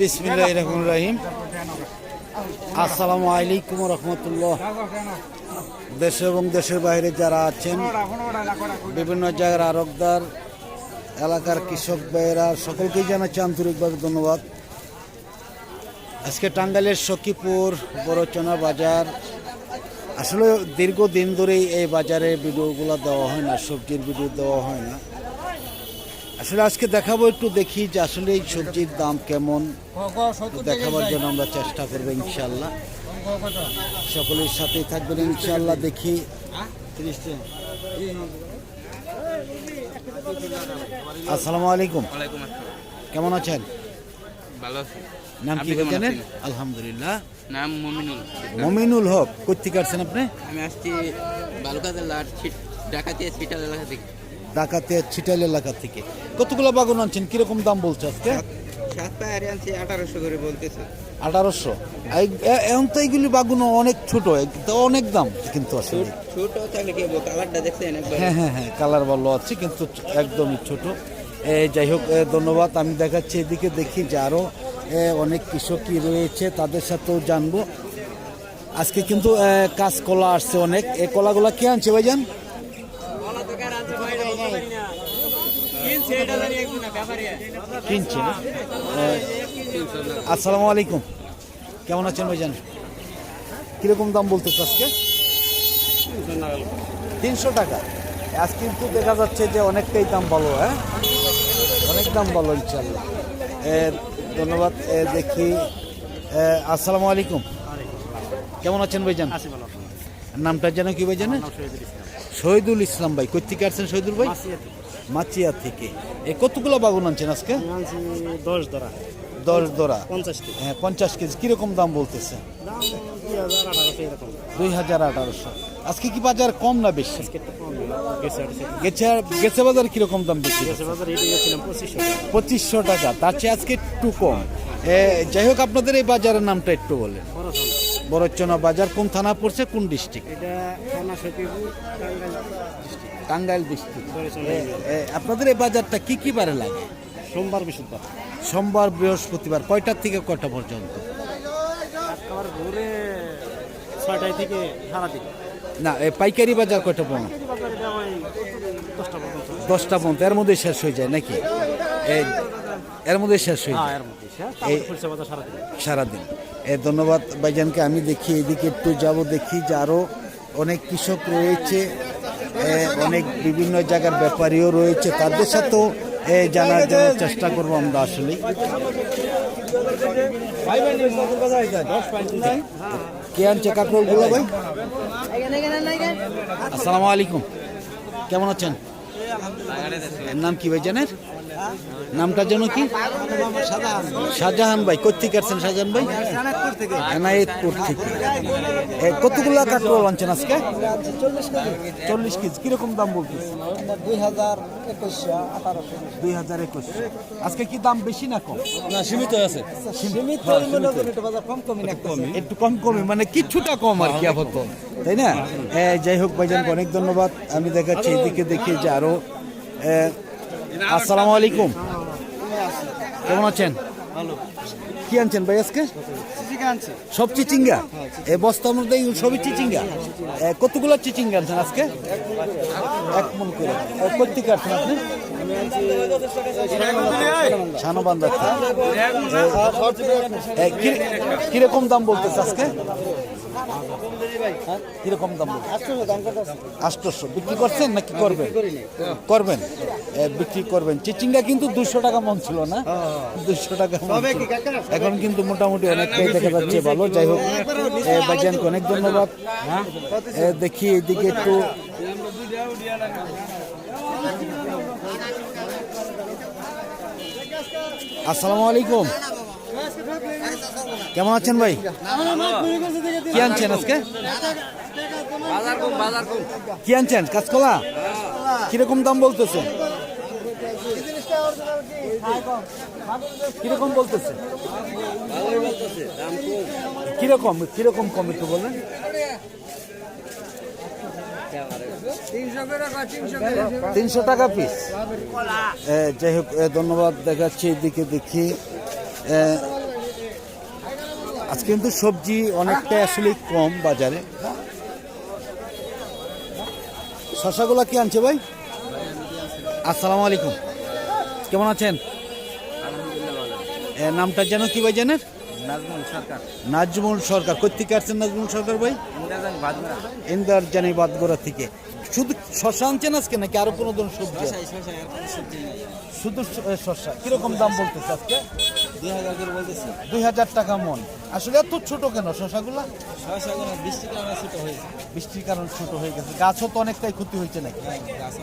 বিসমিল্লাহ দেশ এবং দেশের বাইরে যারা আছেন, বিভিন্ন জায়গার আরকদার এলাকার কৃষক ভাইয়েরা, সকলকেই জানাচ্ছি আন্তরিকভাবে ধন্যবাদ। আজকে টাঙ্গাইলের সখীপুর বড়চনা বাজার। আসলে দীর্ঘদিন ধরেই এই বাজারে ভিডিওগুলো দেওয়া হয় না, সবজির ভিডিও দেওয়া হয় না। আসলে আজকে দেখাবো একটু দেখি যে আসলে এই সবজির দাম কেমন। দেখাবার জন্য আমরা চেষ্টা করব ইনশাল্লাহ। সকলের সাথেই থাকবেন ইনশাল্লাহ দেখি। আসসালামু আলাইকুম। কেমন আছেন? ভালো আছি। নাম কি জানেন? আলহামদুলিল্লাহ। নাম মমিনুল। মমিনুল হক কোথেকে আসছেন আপনি? আমি আসছি এলাকা থেকে। ডাকাতে ছিটাল এলাকা থেকে। কতগুলো বাগান আনছেন? কীরকম দাম বলছে আজকে? সাত পায়ে আনছি আঠারোশো করে বলতেছে। আঠারোশো? এখন তো এইগুলি বাগুনো অনেক ছোট তো অনেক দাম কিন্তু ছোট কালারটা দেখছেন একবার? হ্যাঁ হ্যাঁ হ্যাঁ কালার ভালো আছে কিন্তু একদমই ছোট। যাই হোক ধন্যবাদ। আমি দেখাচ্ছি এদিকে দেখি যে আরও অনেক কৃষকই রয়েছে তাদের সাথেও জানব। আজকে কিন্তু কাঁচকলা আসছে অনেক। এই কলাগুলা কে আনছে ভাইজান? কিনছে না? আসসালামু আলাইকুম। কেমন আছেন ভাইজান? কীরকম দাম বলতেছে আজকে? তিনশো টাকা। আজ কিন্তু দেখা যাচ্ছে যে অনেকটাই দাম ভালো হ্যাঁ? অনেক দাম ভালো ইনশাল্লাহ এ, ধন্যবাদ। দেখি আসসালামু আলাইকুম। কেমন আছেন ভাইজান? নামটা যেন কি ভাই জানেন শহীদুল ইসলাম। ভাই। কোথেকে আসছেন শহীদুল ভাই? মাচিয়া থেকে। এ কতগুলো বাগুন আনছেন আজকে? দশ ধরা দশ দোরা পঞ্চাশ কেজি। হ্যাঁ পঞ্চাশ কেজি। কীরকম দাম বলতেছে? দুই হাজার আঠারোশো আজকে কি বাজার কম না বেশি? গেছে বাজার কীরকম দাম বেশি? পঁচিশশো টাকা। তার চেয়ে আজকে একটু কম। যাই হোক আপনাদের এই বাজারের নামটা একটু বলেন। বড় বড়চনা বাজার কোন থানা পড়ছে কোন ডিস্ট্রিক্ট? টাঙ্গাইল ডিস্ট্রিক্ট আপনাদের এই বাজারটা কি কি বারে লাগে? সোমবার বৃহস্পতিবার। সোমবার বৃহস্পতিবার কয়টার থেকে কয়টা পর্যন্ত? ভোরে ছয়টায় থেকে সারাদিন না পাইকারি বাজার কয়টা পর্যন্ত? দশটা পর্যন্ত। এর মধ্যে শেষ হয়ে যায় নাকি? এই এর মধ্যে শেষ হয়ে হ্যাঁ যায়। সারাদিন। এ ধন্যবাদ ভাইজানকে। আমি দেখি এদিকে একটু যাব দেখি যে আরও অনেক কৃষক রয়েছে। অনেক বিভিন্ন জায়গার ব্যাপারীও রয়েছে। তাদের সাথেও জানার জন্য চেষ্টা করব আমরা আসলে কে আনছে কাকরগুলো ভাই? আসসালামু আলাইকুম। কেমন আছেন? নাম কি ভাই জানেন নামটা যেন কি? শাহজাহান ভাই কোথেকে আসছেন শাহজাহান ভাই? এনায়েতপুর থেকে। কতগুলো কাকরোল আনছেন আজকে? চল্লিশ কেজি। কীরকম দাম বলতেছে? দুই হাজার দুই হাজার একুশ। আজকে কি দাম বেশি না কম? না সীমিত আছে। মনে করেন একটু কম একটু কম কমে মানে কিছুটা কম আর কি আপাতত। তাই না? যাই হোক ভাইজানকে অনেক ধন্যবাদ। আমি দেখাচ্ছি এদিকে দেখি যে আরও আসসালামু আলাইকুম। কেমন আছেন? ভালো। কি আনছেন ভাই আজকে? সব চিচিঙ্গা? এই বস্তার মধ্যে সবই চিচিঙ্গা? এ, কতগুলো চিচিঙ্গা আনছেন আজকে? এক মন করে। প্রত্যেকে কোথেকে আসছেন আপনি ছানবান্ধা কীরকম দাম বলতেছে আজকে? হ্যাঁ? কীরকম দাম আটশোশো। বিক্রি করছেন নাকি করবেন? করবেন। বিক্রি করবেন। চিচিঙ্গা কিন্তু দুশো টাকা মন ছিল না? দুশো টাকা। এখন কিন্তু মোটামুটি অনেকটাই দেখা যাচ্ছে ভালো। যাই হোক ভাইজানকে অনেক ধন্যবাদ। দেখি এদিকে একটু আসসালামু আলাইকুম। কেমন আছেন ভাই? কি আনছেন আজকে? কি আনছেন? কাঁচকলা? কীরকম দাম বলতেছে? কীরকম বলতেছে? কীরকম কীরকম কম একটু বলেন। তিনশো টাকা পিস যাই হোক ধন্যবাদ দেখাচ্ছি এদিকে দেখি। এ, আজকে কিন্তু সবজি অনেকটা আসলে কম বাজারে। শশাগুলা কি আনছে ভাই? আসসালামু আলাইকুম। কেমন আছেন? নামটা যেন কি ভাই জানেন? নাজমুল সরকার। কোথেকে আসছেন নাজমুল সরকার ভাই? ইন্দার জানি বাদগোড়া থেকে। শুধু শশা আনছেন আজকে নাকি আরও কোনো ধরনের সবজি শুধু শশা কীরকম দাম বলতেছে আজকে? দুই হাজার টাকা মন। আসলে এত ছোট কেন হয়েছে বৃষ্টির কারণে ছোট হয়ে গেছে। গাছও তো অনেকটাই ক্ষতি হয়েছে নাকি?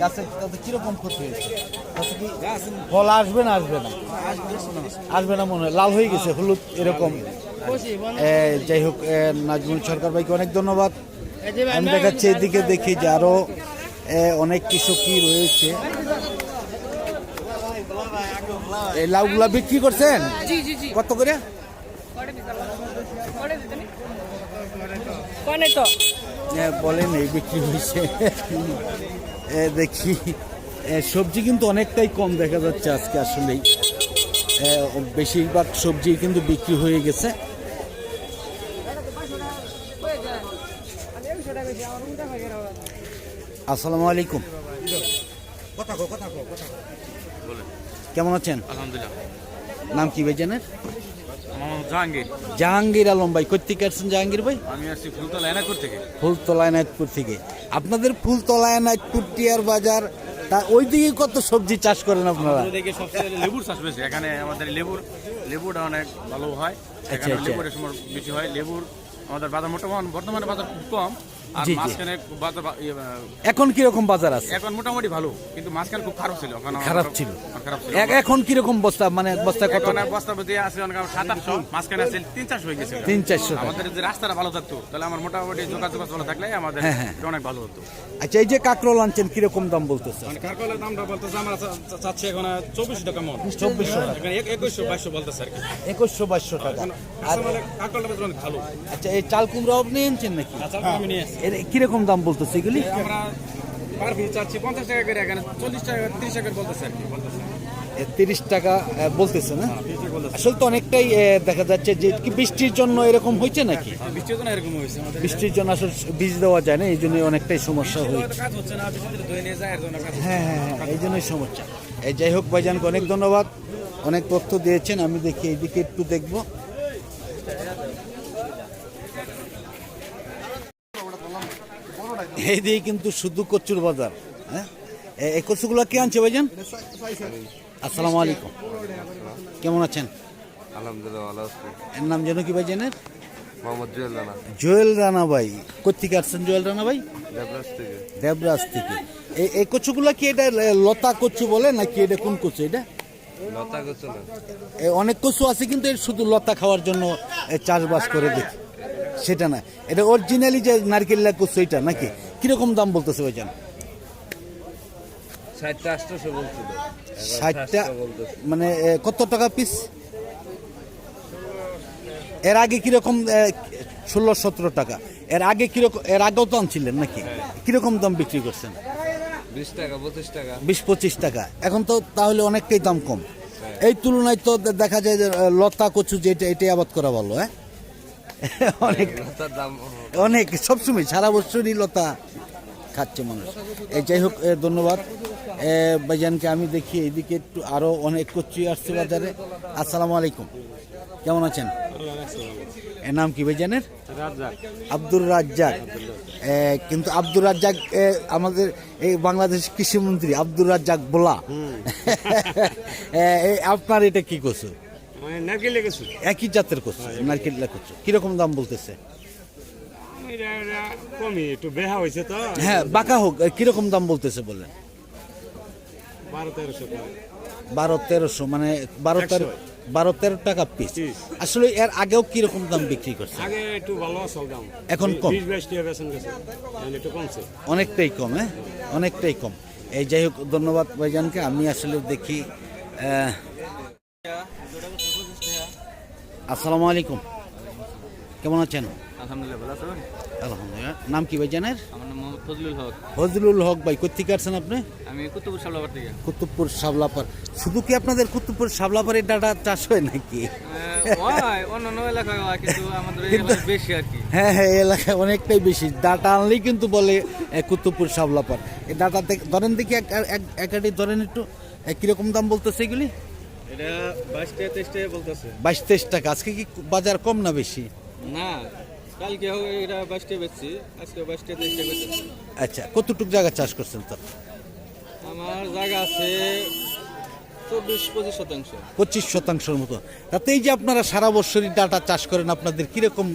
গাছে। তাতে কীরকম ক্ষতি হয়েছে? ফল আসবে না আসবে না? আসবে না। মনে হয়। লাল হয়ে গেছে হলুদ এরকম। যাই হোক নাজমুল সরকার ভাইকে অনেক ধন্যবাদ। আমি দেখাচ্ছি এদিকে দেখি যে আরও এ, অনেক কিছু কি রয়েছে। এই লাউগুলা বিক্রি করছেন? কত করে? বলেন এই বিক্রি হয়েছে। এ, দেখি। সবজি কিন্তু অনেকটাই কম দেখা যাচ্ছে আজকে আসলেই। বেশিরভাগ সবজি কিন্তু বিক্রি হয়ে গেছে। আসসালামু আলাইকুম। কেমন আছেন? আলহামদুলিল্লাহ। নাম কি ভাই জানেন? মোহাম্মদ জাহাঙ্গীর। জাহাঙ্গীর আলম ভাই কোথেকে আসছেন জাহাঙ্গীর ভাই? আমি আসছি ফুলতলা এনাকুর থেকে। ফুলতলা নাইটপুর থেকে। আপনাদের ফুলতলা নাইটপুর টিয়ার বাজার তা ওই দিকে কত সবজি চাষ করেন আপনারা? সবচেয়ে লেবুর চাষ বেশি। এখানে আমাদের লেবুর লেবুটা অনেক ভালো হয়। এখানে আচ্ছা। লেবুর সময় বেশি হয়। লেবুর আমাদের বাজার মোটামুটি বর্তমানে বাজার খুব কম। আর জি, জি। মাঝখানে বাজার বা- ইয়ে, আহ, এখন কীরকম বাজার আছে? এখন মোটামুটি ভালো কিন্তু মাঝখানে খুব খারাপ ছিল এখন খারাপ ছিল। খারাপ ছিল। এ- এখন কীরকম বস্তা মানে বস্তা কত? এখন বস্তা প্রতি আছে অনেক সাত আটশো মাঝখানে আছে তিন চারশো হয়ে গেছে। তিন চারশো। টাকা। আমাদের যে রাস্তাটা ভালো থাকতো তাহলে আমার মোটামুটি যোগাযোগ ভালো থাকলে আমাদের হ্যাঁ, হ্যাঁ। অনেক ভালো হতো। আচ্ছা এই যে কাকরোল আনছেন কীরকম দাম বলতেছে? মানে কারকলের দামটা বলতেছে আমরা চা- চা- চাচ্ছি এখন চব্বিশ টাকা মন। চব্বিশশো টাকা। এখানে এক- একুশশো বাইশশো বলতেছে আর কি। একুশশো বাইশশো টাকা। আর অনেক ভালো। আচ্ছা এই চাল কুমড়া আপনি আনছেন নাকি? আচ্ছা আমি নিয়ে আসছি। এর কীরকম দাম বলতেছে এগুলি? আমরা পার পিস চাচ্ছি পঞ্চাশ টাকা করে এখানে চল্লিশ টাকা তিরিশ টাকা বলতেছে আর কি বলতেছে। তিরিশ টাকা বলতেছে না? আসলে তো অনেকটাই দেখা যাচ্ছে যে কি বৃষ্টির জন্য এরকম হয়েছে নাকি? বৃষ্টির জন্য এরকম হয়েছে বৃষ্টির জন্য আসলে বীজ দেওয়া যায় না এই জন্য অনেকটাই সমস্যা হয়েছে। হ্যাঁ হ্যাঁ হ্যাঁ এই জন্যই সমস্যা। এই যাই হোক ভাইজানকে অনেক ধন্যবাদ অনেক তথ্য দিয়েছেন আমি দেখি এইদিকে একটু দেখব। এইদিকে কিন্তু শুধু কচুর বাজার হ্যাঁ? এই কচুগুলো কে আনছে ভাইজান? আসসালামু আলাইকুম। কেমন আছেন? আলহামদুলিল্লাহ ভালো আছি। এর নাম যেন কি ভাইজানের? মোহাম্মদ জুয়েল রানা। জোয়েল রানা ভাই। কোথেকে আসছেন জোয়েল রানা ভাই? দেবরাজ থেকে। দেবরাজ থেকে। এই এই কচুগুলো কি এটা লতা কচু বলে নাকি এটা কোন কচু এটা? লতা গোচল এ, অনেক কচু আছে কিন্তু এর শুধু লতা খাওয়ার জন্য চাষবাস করে দেখি। সেটা না। এটা অরিজিনালি যে নারকেল্লা কচু এটা নাকি? কীরকম দাম বলতেছে ভাইজান? ষাটটা মানে কত টাকা পিস এর আগে কীরকম ষোলো সতেরো টাকা। এর আগে কীরকম এর আগেও তো আনছিলেন নাকি? কীরকম দাম বিক্রি করছেন? বিশ টাকা পঁচিশ টাকা। বিশ পঁচিশ টাকা। এখন তো তাহলে অনেকটাই দাম কম। এই তুলনায় তো দেখা যায় যে লতা কচু যেটা এটাই আবাদ করা ভালো হ্যাঁ? অনেক অনেক সবসময় সারা বছরই লতা খাচ্ছে মানুষ। এই যাই হোক ধন্যবাদ। ভাইজানকে আমি দেখি এইদিকে একটু আরও অনেক কচি আসছে বাজারে। আসসালামু আলাইকুম। কেমন আছেন? এর নাম কি ভাইজানের? আব্দুর রাজ্জাক। কিন্তু আব্দুর রাজ্জাক আমাদের এই বাংলাদেশ কৃষিমন্ত্রী আব্দুর রাজ্জাক বলা। আপনার এটা কি লেগেছে একই জাতের কচু নারকেল কচু। কীরকম দাম বলতেছে? কমই একটু বেহা হয়েছে তো। হ্যাঁ বাঁকা হোক কীরকম দাম বলতেছে বললেন বারো তেরোশো মানে বারো তেরো বারো তেরো টাকা পিস আসলে এর আগেও কীরকম দাম বিক্রি করছে? আগে একটু ভালো আসল দাম। এখন কম। একটু কমছে। অনেকটাই কম হ্যাঁ? অনেকটাই কম। এই যাই হোক ধন্যবাদ ভাইজানকে। আমি আসলে দেখি আসসালামু আলাইকুম। কেমন আছেন? আলহামদুলিল্লাহ ভালো আছেন? আলহামদুলিল্লাহ। নাম কি ভাই জানেন আমার নাম মোহাম্মদ ফজলুল হক। ফজলুল হক ভাই কোথেকে আসছেন আপনি? আমি কুতুবুর সাবলাবার থেকে। কুতুবপুর শাবলাপার শুধু কি আপনাদের কুতুবপুর শাবলাপারের ডাটা চাষ হয় নাকি? হয় অন্যান্য এলাকায় হয় কিন্তু আমাদের এলাকায় বেশি আর কি। হ্যাঁ হ্যাঁ এলাকায় অনেকটাই বেশি। ডাটা আনলেই কিন্তু বলে কুতুবপুর শাবলাপার এই ডাটা ধরেন দেখি এক- এক- ধরেন একটু কীরকম দাম বলতেছে এগুলি? বাইশ টাকা তেইশ টাকা আজকে কি বাজার কম না বেশি? না কালকে এটা বাইশ টাকা বেচছি আজকে বাইশ টাকা বেচছি। আচ্ছা কতটুকু জায়গা চাষ করছেন তো? আমার জায়গা আছে চব্বিশ পঁচিশ শতাংশ। পঁচিশ শতাংশের মতো। তাতে এই যে আপনারা সারা বছরই ডাটা চাষ করেন আপনাদের কীরকম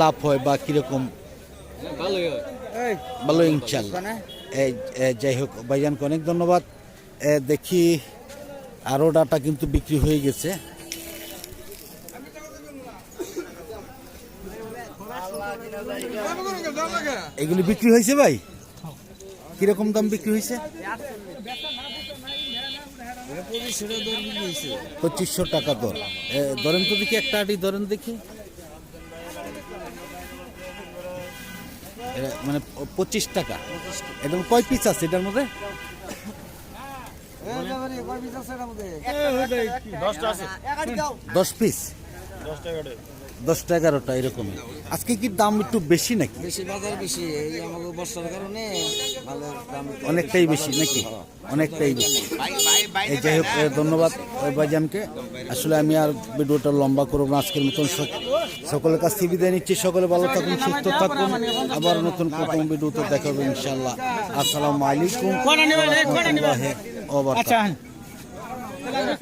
লাভ হয় বা কীরকম? ভালোই হয়। ভালো ইনশাল্লাহ। এই যাই হোক ভাইজানকে অনেক ধন্যবাদ। দেখি আরও ডাটা কিন্তু বিক্রি হয়ে গেছে। এগুলি বিক্রি হয়েছে ভাই? কীরকম দাম বিক্রি হয়েছে? পঁচিশশো টাকা দর। ধরেন তো দেখি একটা আটি, ধরেন দেখি। মানে পঁচিশ টাকা। এটা কয় পিস আছে এটার মধ্যে? দশ পিস দশটা এগারোটা এরকমই আজকে কি দাম একটু বেশি নাকি? বেশি বাজার বেশি। এই আমাকে বর্ষার কারণে ভালো দাম অনেকটাই বেশি। নাকি? অনেকটাই বেশি। এই যাই হোক ধন্যবাদ ওই ভাইজানকে। আসলে আমি আর ভিডিওটা লম্বা করব না। আজকের মতন সকলের কাছ থেকে বিদায় নিচ্ছি। সকলে ভালো থাকুন সুস্থ থাকুন। আবার নতুন প্রথম ভিডিওতে দেখা হবে ইনশাল্লাহ আসসালামু আলাইকুম। বারাকাতুহু